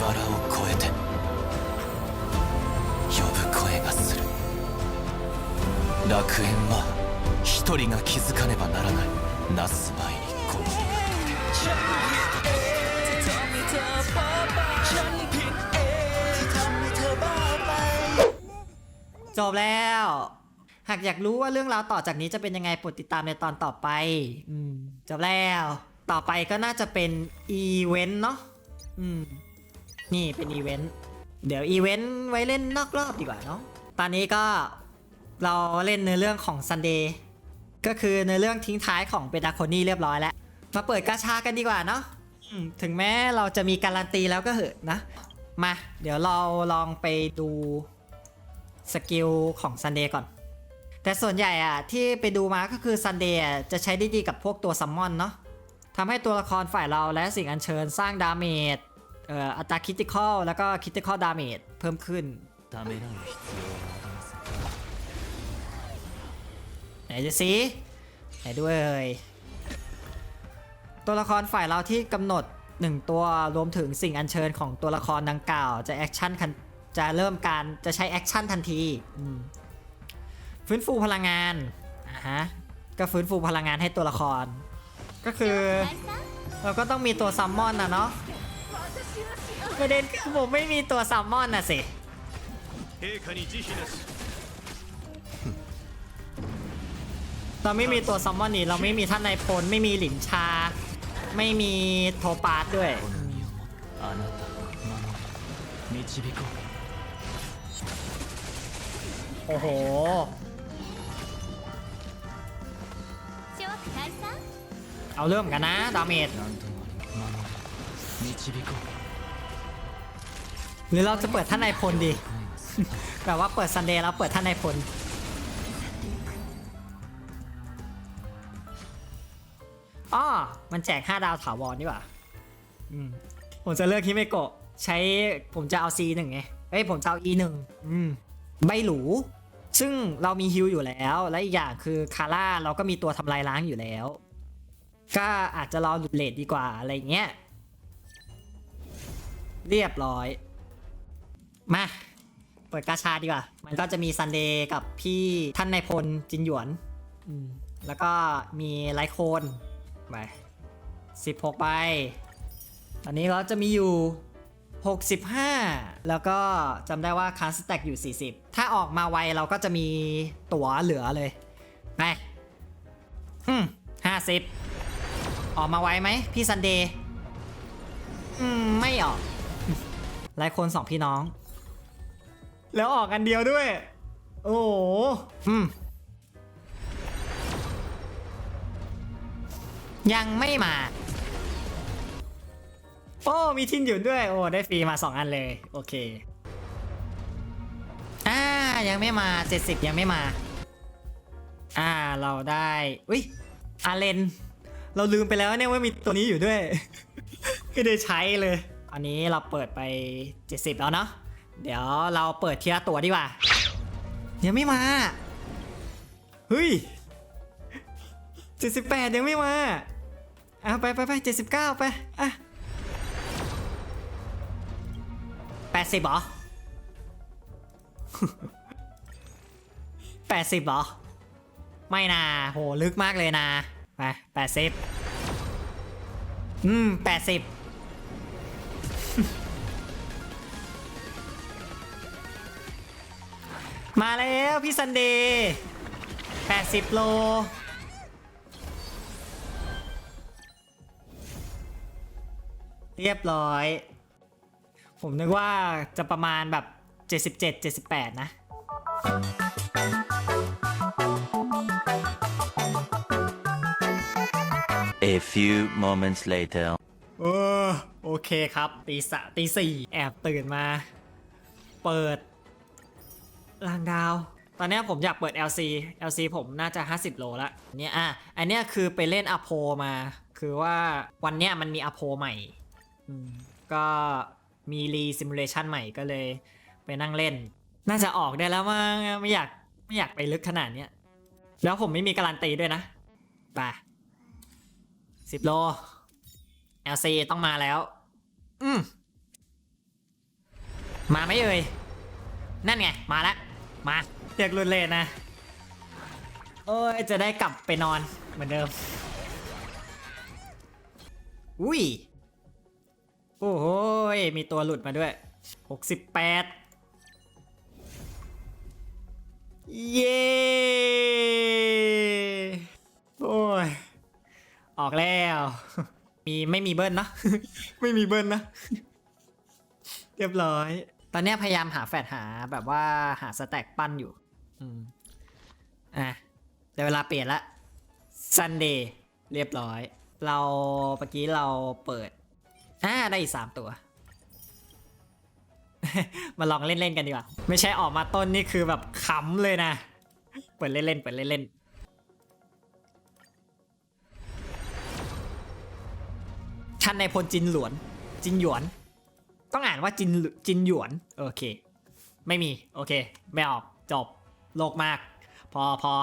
原を越えて呼ぶ声がする楽園は一人が気づかねばならないなす前にこの世が จบแล้ว หากอยากรู้ว่าเรื่องราวต่อจากนี้จะเป็นยังไงโปรดติดตามในตอนต่อไป อืม จบแล้ว ต่อไปก็น่าจะเป็นอีเวนต์เนาะ อืม นี่เป็นอีเวนต์ เดี๋ยวอีเวนต์ไว้เล่นนอกรอบดีกว่าเนาะ ตอนนี้ก็เราเล่นในเรื่องของ Sunday ก็คือในเรื่องทิ้งท้ายของเบตาโคนี่เรียบร้อยแล้ว มาเปิดกาชากันดีกว่าเนาะถึงแม้เราจะมีการันตีแล้วก็เหอะนะ มา เดี๋ยวเราลองไปดูสกิลของ Sunday ก่อน แต่ส่วนใหญ่อะที่ไปดูมาก็คือ Sunday อะจะใช้ได้ดีกับพวกตัวซัมมอนเนาะทำให้ตัวละครฝ่ายเราและสิ่งอัญเชิญสร้างดาเมจ เอ่ออัตราคิติคอลแล้วก็คิติคอลดาเมจเพิ่มขึ้นไหนจะสีไหนด้วยเอ่ยตัวละครฝ่ายเราที่กำหนด 1 ตัวรวมถึงสิ่งอัญเชิญของตัวละครดังกล่าว จะแอคชั่นจะเริ่มการจะใช้แอคชั่นทันทีฟื้นฟูพลังงานอะฮะก็ฟื้นฟูพลังงานให้ตัวละคร ก็คือ เราก็ต้องมีตัวซัมมอนนะเนาะ ประเด็นคือผมไม่มีตัวแซลมอนน่ะสิเราไม่มีตัวแซลมอนนี่เราไม่มีท่านนายพลไม่มีหลินชา ไม่มีโทปาด้วยโอ้โหเอาเริ่มกันนะดาเมจ หรือเราจะเปิดท่านนายพลดี แบบว่าเปิดซันเดย์แล้วเปิดท่านนายพลอ๋อมันแจก 5 ดาวถาวรดีกว่าผมจะเลือกฮิเมโกะใช้ผมจะเอา C1 ไงเอ้ยผมจะเอา E1 อืมใบหลูซึ่งเรามีฮิวอยู่แล้ว และอีกอย่างคือคาร่าเราก็มีตัวทำลายล้างอยู่แล้ว ก็อาจจะรอหลุดเลดดีกว่าอะไรเงี้ย เรียบร้อย มา เปิดกาชาดีกว่า มันก็จะมีซันเดย์กับพี่ท่านนายพลจินหยวนอืมแล้วก็มีไลโคนไปสิบหกใบตอนนี้เราจะมีอยู่ 65 แล้วก็จำได้ว่าคาสแต็กอยู่ 40 ถ้าออกมาไวเราก็จะมีตั๋วเหลือเลย ไป อืมห้าสิบออกมาไวไหมพี่ซันเดย์ อืม ไม่ออกไลโคนสองพี่น้อง แล้วออกกันเดียวด้วย โอ้โหอืมยังไม่มา โอ้มีทินหยุนด้วย โอ้ ได้ฟรีมา 2 อันเลย โอเค อ่า ยังไม่มา 70 ยังไม่มา อ่า เราได้อุ้ยอาเลน เราลืมไปแล้วเนี่ยว่ามีตัวนี้อยู่ด้วย ไม่ได้ใช้เลย อันนี้เราเปิดไป 70 แล้วเนาะ เดี๋ยวเราเปิดเทีละตัวดีกว่า ยังไม่มา เฮ้ย78ยังไม่มาอะไปไปไป79ไป อะ80เหรอ80เหรอ ไม่นาโหลึกมากเลยนะไป80อืม80 มาแล้วพี่ซันเดย์80 โล เรียบร้อย ผมนึกว่าจะประมาณแบบ 77 78 นะ A few moments later. เออโอเคครับ ตีสะตีสี่แอบตื่นมา เปิด รางดาว ตอนนี้ผมอยากเปิด LC LC ผมน่าจะ 50 โลละเนี่ยอะอันเนี้ยคือไปเล่นอโพมา คือว่าวันเนี้ยมันมีอโพใหม่ก็มีรีซิมูเลชันใหม่ก็เลยไปนั่งเล่น น่าจะออกได้แล้วมั้งไม่อยากไม่อยากไปลึกขนาดเนี้ยแล้วผมไม่มีการันตีด้วยนะไปสิบโล LC ต้องมาแล้ว อืมมาไหมเอ่ย นั่นไง มาแล้ว มาเรียกรุนเลนนะโอ้ยจะได้กลับไปนอนเหมือนเดิม อุ้ย โอ้โหมีตัวหลุดมาด้วย 68 เย้โอ้ย ออกแล้ว มีไม่มีเบิ้ลนะ ไม่มีเบิ้ลนะ เรียบร้อย ตอนเนี้ยพยายามหาแฟดหาแบบว่าหาสแต็กปั้นอยู่ อืม อะเดี๋ยวเวลาเปลี่ยนละซันเดย์เรียบร้อย เราเมื่อกี้เราเปิด อ่า ได้อีกสามตัว มาลองเล่น ๆ กันดีกว่า ไม่ใช่ออกมาต้นนี่คือแบบขำเลยนะ เปิดเล่น ๆ เปิดเล่นๆชันในพลจินหลวน จินหยวนต้ อ่านว่าจินจินหยวน โอเค ไม่มี โอเค ไม่ออก จบ โลกมาก พอพอ